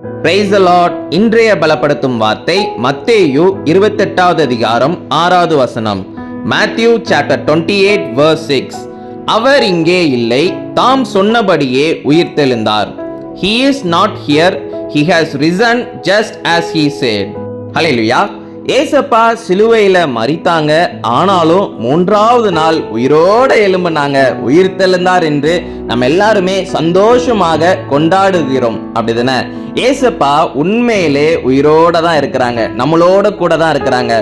Price Lord இன்றைய பலப்படுத்தும் வார்த்தை மத்தேயு இருபத்தெட்டாவது அதிகாரம் ஆறாவது வசனம். Matthew chapter twenty eight verse six அவர் இங்கே இல்லை தாம் சொன்னபடியே உயிர்த்தெழுந்தார். He is not here he has risen just as he said ஹalleluya ஏசப்பா சிலுவையில மறித்தாங்க ஆனாலும் மூன்றாவது நாள் உயிரோட எழும்புனாங்க. உயிர் தெழுந்தார் என்று நம்ம எல்லாருமே சந்தோஷமாக கொண்டாடுகிறோம். அப்படிதானே? ஏசப்பா உண்மையிலே உயிரோட தான் இருக்கிறாங்க. நம்மளோட கூட தான் இருக்கிறாங்க.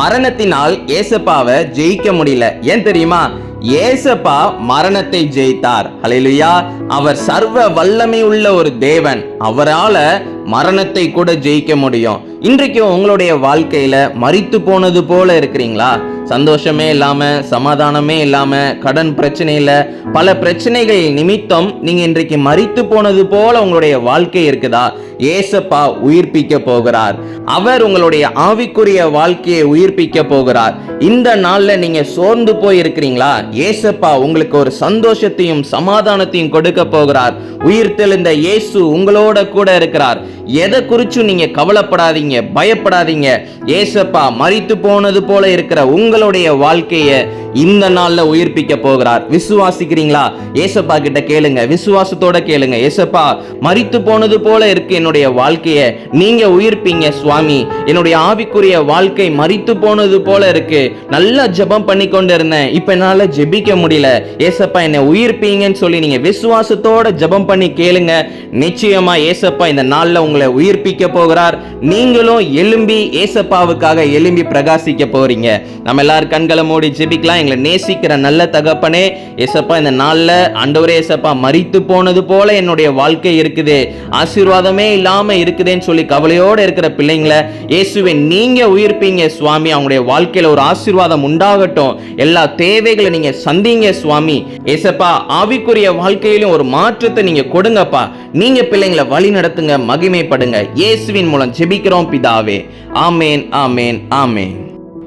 மரணத்தினால் ஏசப்பாவை ஜெயிக்க முடியல. ஏன் தெரியுமா? ஏசப்பா மரணத்தை ஜெயித்தார். ஹalleluya. அவர் சர்வ வல்லமை உள்ள ஒரு தேவன். அவரால மரணத்தை கூட ஜெயிக்க முடியும். இன்றைக்கு உங்களுடைய வாழ்க்கையில மறித்து போனது போல இருக்கிறீங்களா? சந்தோஷமே இல்லாமல் சமாதானமே இல்லாமல் கடன் பிரச்சனையில பல பிரச்சனைகள் நிமித்தம் நீங்கள் இன்றைக்கு மறித்து போனது போல உங்களுடைய வாழ்க்கை இருக்குதா? ஏசப்பா உயிர்ப்பிக்க போகிறார். அவர் உங்களுடைய ஆவிக்குரிய வாழ்க்கையை உயிர்ப்பிக்க போகிறார். இந்த நாளில் நீங்கள் சோர்ந்து போய் இருக்கிறீங்களா ஏசப்பா உங்களுக்கு ஒரு சந்தோஷத்தையும் சமாதானத்தையும் கொடுக்க போகிறார். உயிர் தெளிந்த இயேசு உங்களோட கூட இருக்கிறார். எதை குறிச்சும் நீங்க கவலைப்படாதீங்க பயப்படாதீங்க. ஏசப்பா மறித்து போனது போல இருக்கிற உங்களுடைய வாழ்க்கையை இந்த நாள்ல உயிர்ப்பிக்க போகிறார். விசுவாசிக்கிறீங்களா? ஏசப்பா கிட்ட கேளுங்க. விசுவாசத்தோட கேளுங்க. ஏசப்பா மறித்து போனது போல இருக்கு என்னுடைய வாழ்க்கையை. நீங்க உயிர்ப்பீங்க சுவாமி. என்னுடைய ஆவிக்குரிய வாழ்க்கை மறித்து போனது போல இருக்கு. நல்லா ஜெபம் பண்ணி கொண்டு இருந்தேன் இப்ப என்னால ஜெபிக்க முடியல. ஏசப்பா என்னை உயிர்ப்பீங்கன்னு சொல்லி நீங்க விசுவாசத்தோட ஜெபம் பண்ணி கேளுங்க. நிச்சயமா ஏசப்பா இந்த நாள்ல உங்களை உயிர்ப்பிக்க போகிறார். நீங்களும் எலும்பி ஏசப்பாவுக்காக எலும்பி பிரகாசிக்க போறீங்க. நம்ம எல்லாரும் கண்களை மூடி ஜெபிக்கலாம். எங்களை நேசிக்கிற நல்ல தகப்பனே ஏசப்பா இந்த நாளில் அண்டவரே ஏசப்பா மறித்து போனது போல என்னுடைய வாழ்க்கை இருக்குது. ஆசீர்வாதமே இல்லாம இருக்குதேன்னு சொல்லி கவலையோடு இருக்கிற பிள்ளைங்களை இயேசுவை நீங்க உயிர்ப்பீங்க சுவாமி. அவங்களுடைய வாழ்க்கையில ஒரு ஆசீர்வாதம் உண்டாகட்டும். எல்லா தேவைகளை நீங்க சந்திங்க சுவாமி. ஏசப்பா ஆவிக்குரிய வாழ்க்கையிலும் ஒரு மாற்றத்தை நீங்க கொடுங்கப்பா. நீங்க பிள்ளைங்களை வழி நடத்துங்க மகிமை மகிமைப்படுங்க இயேசுவின் மூலம் ஜெபிக்கிறோம் பிதாவே. ஆமேன் ஆமேன் ஆமேன்.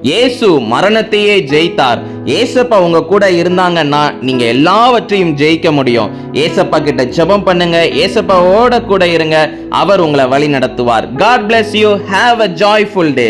இயேசு மரணத்தையே ஜெயித்தார். ஏசப்பா உங்க கூட இருந்தாங்கன்னா நீங்க எல்லாவற்றையும் ஜெயிக்க முடியும். ஏசப்பா கிட்ட ஜெபம் பண்ணுங்க. ஏசப்பாவோட கூட இருங்க. அவர் உங்களை வழி நடத்துவார் God bless you have a joyful day